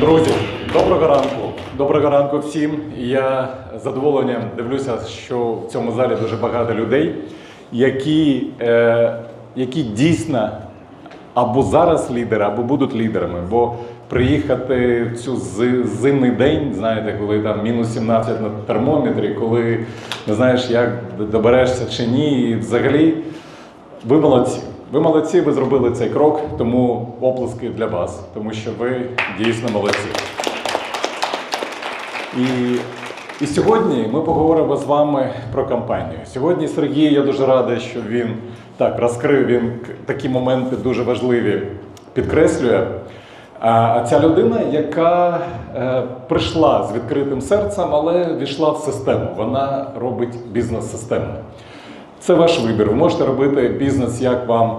Друзі, доброго ранку. Доброго ранку всім. Я з задоволенням дивлюся, що в цьому залі дуже багато людей, які, е, які дійсно або зараз лідери, або будуть лідерами. Бо приїхати в цю зимний день, знаєте, коли там мінус 17 на термометрі, коли не знаєш, як доберешся чи ні, і взагалі ви молодці. Ви молодці, ви зробили цей крок, тому оплески для вас, тому що ви дійсно молодці. І, і сьогодні ми поговоримо з вами про кампанію. Сьогодні Сергій, я дуже радий, що він так розкрив, він такі моменти дуже важливі підкреслює. А ця людина, яка е, прийшла з відкритим серцем, але війшла в систему. Вона робить бізнес-систему. Це ваш вибір. Ви можете робити бізнес, як вам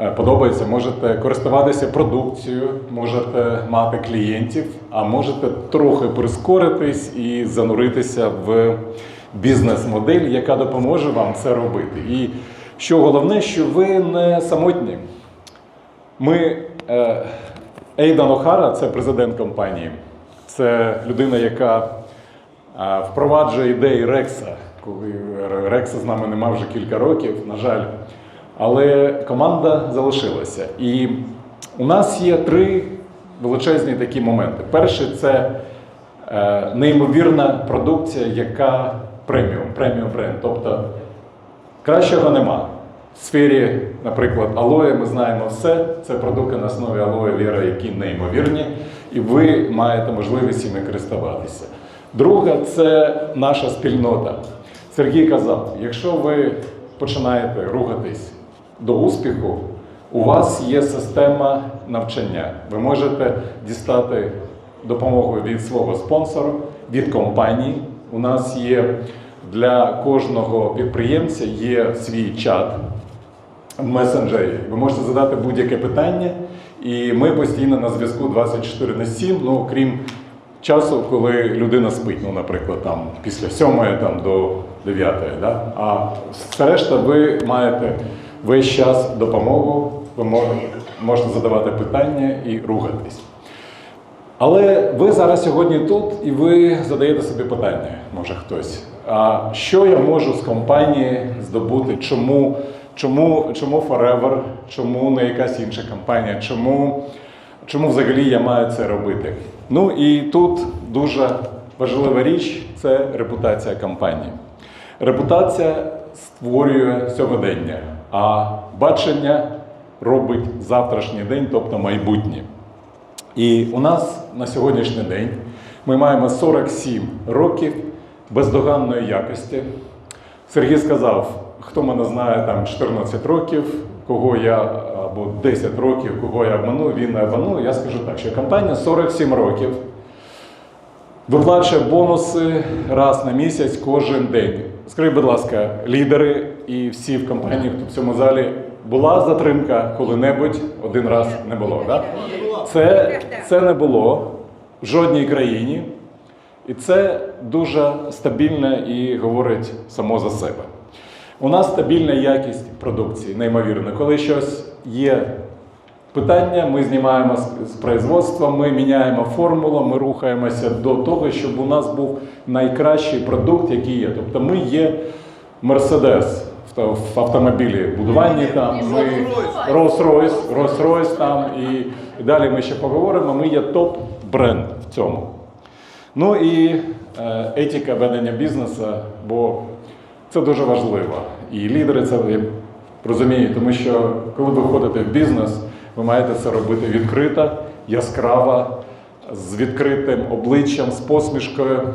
е, подобається. Можете користуватися продукцією, можете мати клієнтів, а можете трохи прискоритись і зануритися в бізнес-модель, яка допоможе вам це робити. І що головне, що ви не самотні. Ми е, Ейдан Охара, це президент компанії, це людина, яка е, впроваджує ідеї Рекса. Коли Рекса з нами нема вже кілька років, на жаль. Але команда залишилася. І у нас є три величезні такі моменти. Перший це е, неймовірна продукція, яка преміум, преміум бренд. Тобто Кращого нема. В сфері, наприклад, алоє ми знаємо все. Це продукти на основі алоє віра, які неймовірні, і ви маєте можливість іми користуватися. Друга це наша спільнота. Сергій казав: якщо ви починаєте рухатись до успіху, у вас є система навчання. Ви можете дістати допомогу від свого спонсора, від компанії. У нас є для кожного підприємця є свій чат в месенджері. Ви можете задати будь-яке питання, і ми постійно на зв'язку 24 на 7, ну крім часу, коли людина спить, ну, наприклад, там після 7 там, до 9. Да? А все решта ви маєте весь час допомогу, ви можете, можете задавати питання і рухатись. Але ви зараз сьогодні тут і ви задаєте собі питання, може хтось. А що я можу з компанії здобути? Чому, чому, чому Forever? Чому не якась інша компанія? Чому, чому взагалі я маю це робити? Ну і тут дуже важлива річ це репутація компанії. Репутація створює сьогодення, а бачення робить завтрашній день, тобто майбутнє. І у нас на сьогоднішній день ми маємо 47 років бездоганної якості. Сергій сказав, хто мене знає там 14 років, кого я або 10 років, кого я обманув, він не обманув. Я скажу так, що компанія 47 років виплачує бонуси раз на місяць кожен день. Скажіть, будь ласка, лідери і всі в компанії в цьому залі була затримка коли-небудь один раз не було. Да? Це, це не було в жодній країні. І це дуже стабільно і говорить само за себе. У нас стабільна якість продукції, неймовірно. Коли щось є питання, ми знімаємо з- производства, ми міняємо формулу, ми рухаємося до того, щоб у нас був найкращий продукт, який є. Тобто ми є Мерседес в автомобілі будуванні, там ми Rolls-Royce, Rolls-Royce там і, і далі ми ще поговоримо. Ми є топ-бренд в цьому. Ну і е, етика ведення бізнесу, бо це дуже важливо. І лідери це розуміють, тому що коли ви входите в бізнес, ви маєте це робити відкрито, яскраво, з відкритим обличчям, з посмішкою,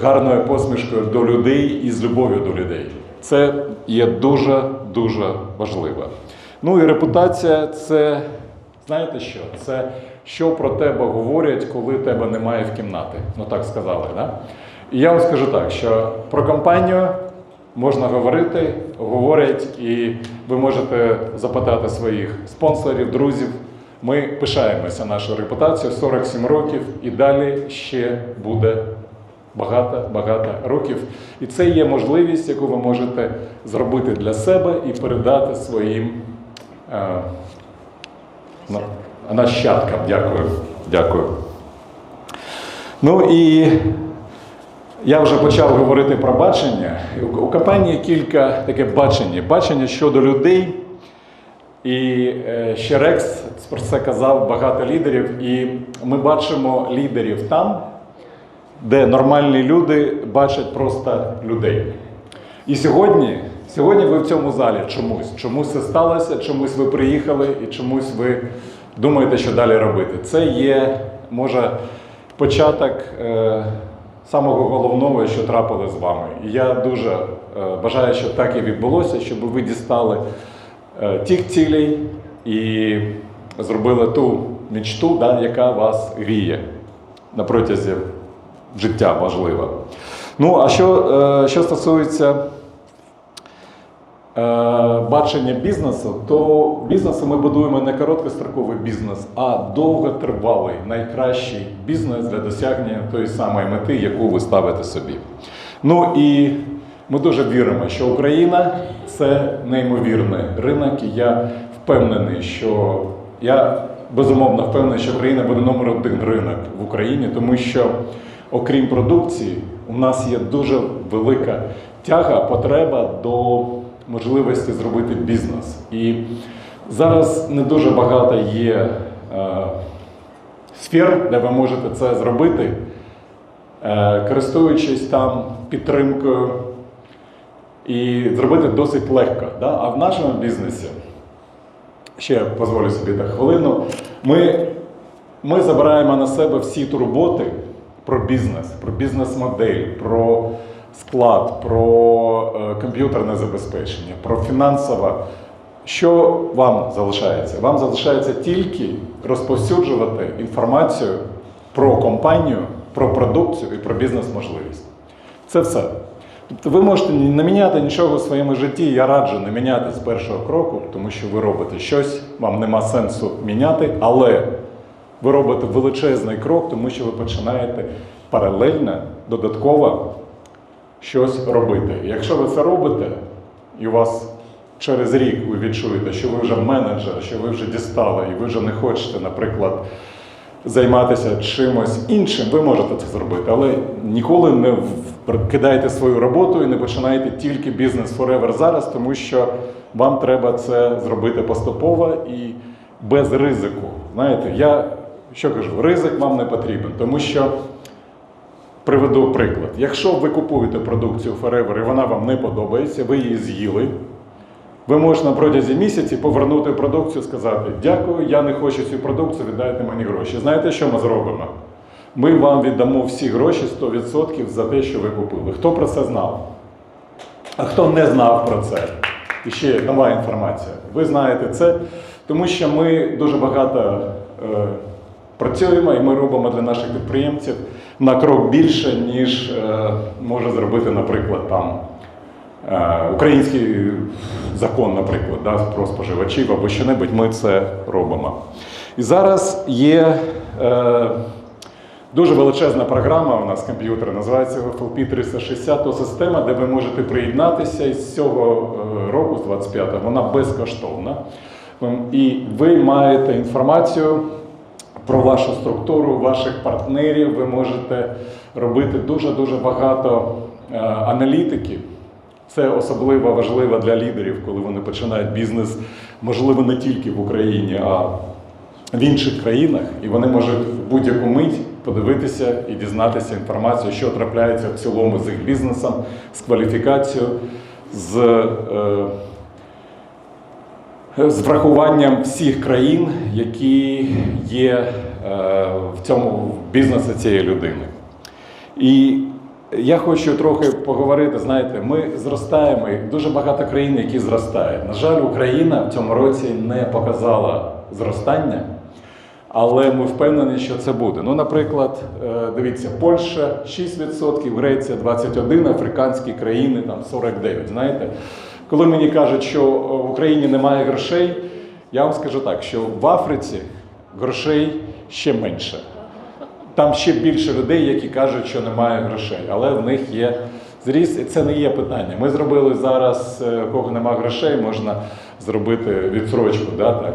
гарною посмішкою до людей і з любов'ю до людей. Це є дуже дуже важливо. Ну і репутація це знаєте що? Це що про тебе говорять, коли тебе немає в кімнаті. Ну так сказали. Да? І я вам скажу так, що про компанію можна говорити, говорять, і ви можете запитати своїх спонсорів, друзів. Ми пишаємося нашою репутацією 47 років і далі ще буде багато-багато років. І це є можливість, яку ви можете зробити для себе і передати своїм е, на- нащадкам. Дякую. Дякую. Ну і я вже почав говорити про бачення. У компанії кілька таке бачення. Бачення щодо людей. І е, ще Рекс про це казав багато лідерів. І ми бачимо лідерів там, де нормальні люди бачать просто людей. І сьогодні, сьогодні ви в цьому залі чомусь. Чомусь це сталося, чомусь ви приїхали і чомусь ви думаєте, що далі робити. Це є, може, початок е, самого головного, що трапилось з вами. І я дуже е, бажаю, щоб так і відбулося, щоб ви дістали е, тих цілей і зробили ту мічту, да, яка вас гріє на протязі життя, можливо. Ну, а що, е, що стосується бачення бізнесу, то бізнесу ми будуємо не короткостроковий бізнес, а довготривалий, найкращий бізнес для досягнення тої самої мети, яку ви ставите собі. Ну і ми дуже віримо, що Україна це неймовірний ринок, і я впевнений, що я безумовно впевнений, що Україна буде номер один ринок в Україні, тому що окрім продукції, у нас є дуже велика тяга, потреба до можливості зробити бізнес. І зараз не дуже багато є е, сфер, де ви можете це зробити, е, користуючись там підтримкою і зробити досить легко. Да? А в нашому бізнесі, ще дозволю собі так хвилину, ми, ми забираємо на себе всі турботи про бізнес, про бізнес-модель, про склад, про е, комп'ютерне забезпечення, про фінансове. Що вам залишається? Вам залишається тільки розповсюджувати інформацію про компанію, про продукцію і про бізнес-можливість. Це все. Тобто ви можете не міняти нічого в своєму житті. Я раджу не міняти з першого кроку, тому що ви робите щось, вам нема сенсу міняти, але ви робите величезний крок, тому що ви починаєте паралельно, додатково щось робити. Якщо ви це робите, і у вас через рік ви відчуєте, що ви вже менеджер, що ви вже дістали, і ви вже не хочете, наприклад, займатися чимось іншим, ви можете це зробити, але ніколи не кидайте свою роботу і не починайте тільки бізнес forever зараз, тому що вам треба це зробити поступово і без ризику. Знаєте, я що кажу, ризик вам не потрібен, тому що приведу приклад. Якщо ви купуєте продукцію Forever і вона вам не подобається, ви її з'їли. Ви можете на протязі місяці повернути продукцію і сказати: дякую, я не хочу цю продукцію, віддайте мені гроші. Знаєте, що ми зробимо? Ми вам віддамо всі гроші 100% за те, що ви купили. Хто про це знав? А хто не знав про це? І ще нова інформація. Ви знаєте це, тому що ми дуже багато е, працюємо і ми робимо для наших підприємців на крок більше, ніж е, може зробити, наприклад, там е, український закон, наприклад, да, про споживачів або що-небудь. Ми це робимо. І зараз є. Е, Дуже величезна програма у нас комп'ютер, називається FLP 360, то система, де ви можете приєднатися і з цього е, року, з 25-го, вона безкоштовна. Ем, І ви маєте інформацію про вашу структуру, ваших партнерів. Ви можете робити дуже-дуже багато е, аналітики. Це особливо важливо для лідерів, коли вони починають бізнес, можливо, не тільки в Україні, а в інших країнах, і вони можуть в будь-яку мить подивитися і дізнатися інформацію, що трапляється в цілому з їх бізнесом, з кваліфікацією, з, е, з врахуванням всіх країн, які є е, в цьому бізнесі цієї людини. І я хочу трохи поговорити. Знаєте, ми зростаємо, і дуже багато країн, які зростають. На жаль, Україна в цьому році не показала зростання, але ми впевнені, що це буде. Ну, наприклад, е, дивіться, Польща 6%, Греція 21%, африканські країни там 49%. Знаєте, коли мені кажуть, що в Україні немає грошей, я вам скажу так, що в Африці грошей ще менше. Там ще більше людей, які кажуть, що немає грошей, але в них є зріст, і це не є питання. Ми зробили зараз, е, у кого немає грошей, можна зробити відсрочку, да, так,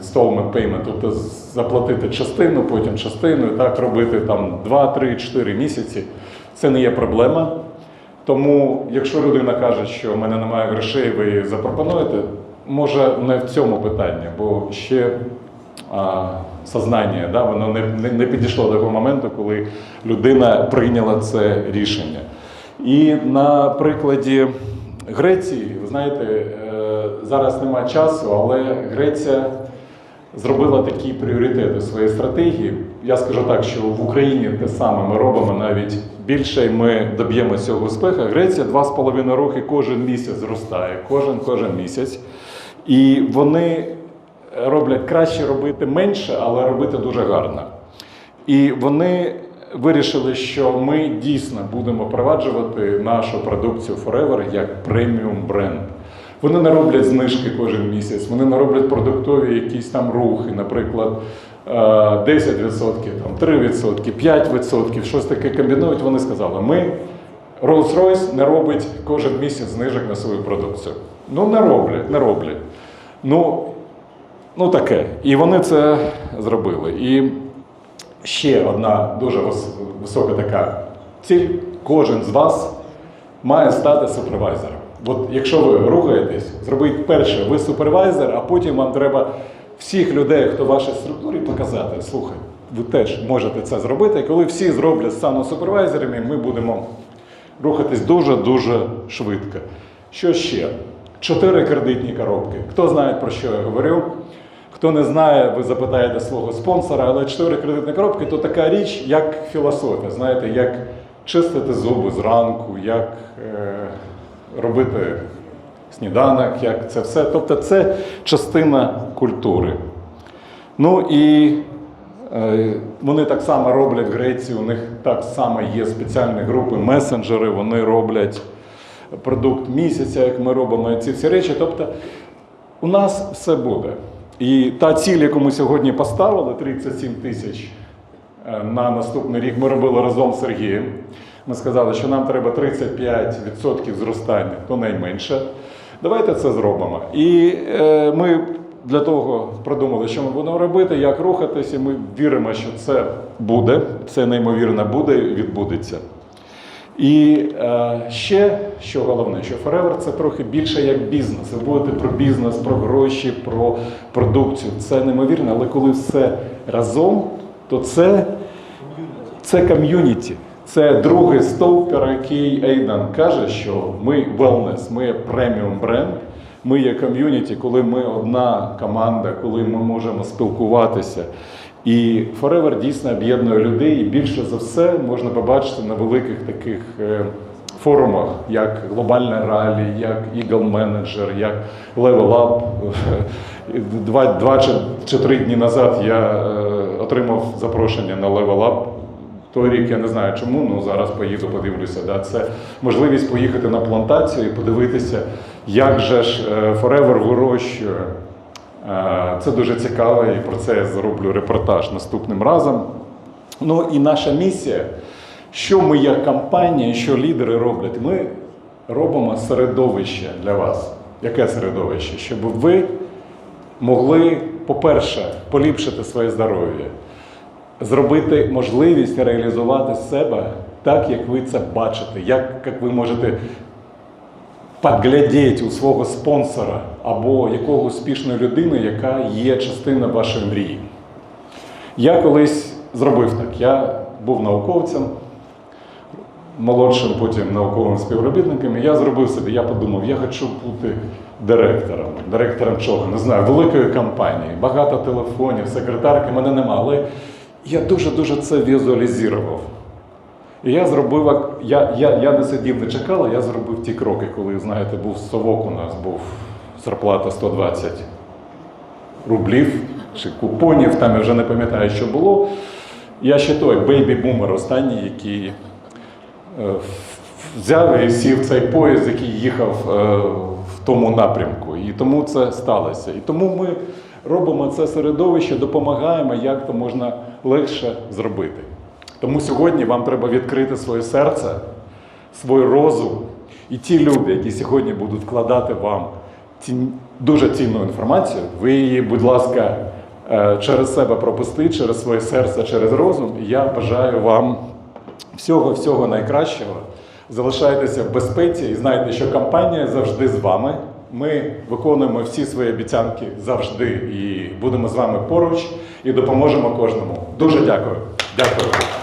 installment payment, тобто заплатити частину, потім частину, і так робити там 2, 3, 4 місяці. Це не є проблема. Тому, якщо людина каже, що в мене немає грошей, ви її запропонуєте, може не в цьому питанні, бо ще сознання, да, воно не, не, не підійшло до того моменту, коли людина прийняла це рішення. І на прикладі Греції, ви знаєте, е, зараз немає часу, але Греція зробила такі пріоритети в своїй стратегії. Я скажу так, що в Україні те саме ми робимо навіть більше, ми доб'ємо цього успіху. Греція два з половиною роки кожен місяць зростає, кожен кожен місяць. І вони роблять краще робити менше, але робити дуже гарно. І вони вирішили, що ми дійсно будемо впроваджувати нашу продукцію Forever як преміум бренд. Вони не роблять знижки кожен місяць, вони не роблять продуктові якісь там рухи, наприклад, 10%, там, 3%, 5%, щось таке комбінують. Вони сказали, ми Rolls-Royce не робить кожен місяць знижок на свою продукцію. Ну, не роблять, не роблять. Ну, ну таке. І вони це зробили. І ще одна дуже висока така ціль. Кожен з вас має стати супервайзером. От якщо ви рухаєтесь, зробіть перше, ви супервайзер, а потім вам треба всіх людей, хто в вашій структурі, показати. Слухай, ви теж можете це зробити. І коли всі зроблять стану супервайзерами, ми будемо рухатись дуже-дуже швидко. Що ще? Чотири кредитні коробки. Хто знає, про що я говорю? Хто не знає, ви запитаєте свого спонсора, але чотири кредитні коробки то така річ, як філософія. Знаєте, як чистити зуби зранку, як е, робити сніданок, як це все. Тобто це частина культури. Ну і е, вони так само роблять в Греції, у них так само є спеціальні групи, месенджери, вони роблять продукт місяця, як ми робимо ці всі речі. Тобто у нас все буде. І та ціль, яку ми сьогодні поставили, 37 тисяч е, на наступний рік, ми робили разом з Сергієм. Ми сказали, що нам треба 35% зростання, то найменше. Давайте це зробимо. І е, ми для того продумали, що ми будемо робити, як рухатися. Ми віримо, що це буде, це неймовірно буде, відбудеться. І е, ще що головне, що Forever це трохи більше як бізнес. Ви будете про бізнес, про гроші, про продукцію. Це неймовірно, але коли все разом, то це, це ком'юніті. Це другий стовп, про який Ейдан каже, що ми wellness, ми преміум бренд, ми є ком'юніті, коли ми одна команда, коли ми можемо спілкуватися. І Forever дійсно об'єднує людей, і більше за все можна побачити на великих таких е, форумах, як глобальне ралі, як Eagle Manager, як Level Up. Два, два чи, чи три дні назад я е, отримав запрошення на Level Up. Той рік я не знаю чому, ну зараз поїду, подивлюся. Да? Це можливість поїхати на плантацію і подивитися, як же ж е, Forever вирощує. Е, Це дуже цікаво, і про це я зроблю репортаж наступним разом. Ну і наша місія, що ми як компанія, що лідери роблять, ми робимо середовище для вас. Яке середовище? Щоб ви могли, по-перше, поліпшити своє здоров'я, зробити можливість реалізувати себе так, як ви це бачите, як, як ви можете поглядіть у свого спонсора або якого успішної людини, яка є частиною вашої мрії. Я колись зробив так. Я був науковцем, молодшим потім науковим співробітником. І я зробив собі, я подумав, я хочу бути директором. Директором чого? Не знаю, великої компанії, багато телефонів, секретарки, мене нема. Але я дуже-дуже це візуалізував. І я зробив, я, я, я не сидів, не чекав, я зробив ті кроки, коли, знаєте, був совок у нас, був зарплата 120 рублів чи купонів, там я вже не пам'ятаю, що було. Я ще той бейбі-бумер останній, який е, взяв і сів цей поїзд, який їхав е, в тому напрямку. І тому це сталося. І тому ми робимо це середовище, допомагаємо, як то можна легше зробити. Тому сьогодні вам треба відкрити своє серце, свій розум. І ті люди, які сьогодні будуть вкладати вам ці дуже цінну інформацію, ви її, будь ласка, е, через себе пропусти, через своє серце, через розум. І Я бажаю вам всього всього найкращого. Залишайтеся в безпеці і знайте, що компанія завжди з вами. Ми виконуємо всі свої обіцянки завжди і будемо з вами поруч і допоможемо кожному. Дуже дякую. Дякую.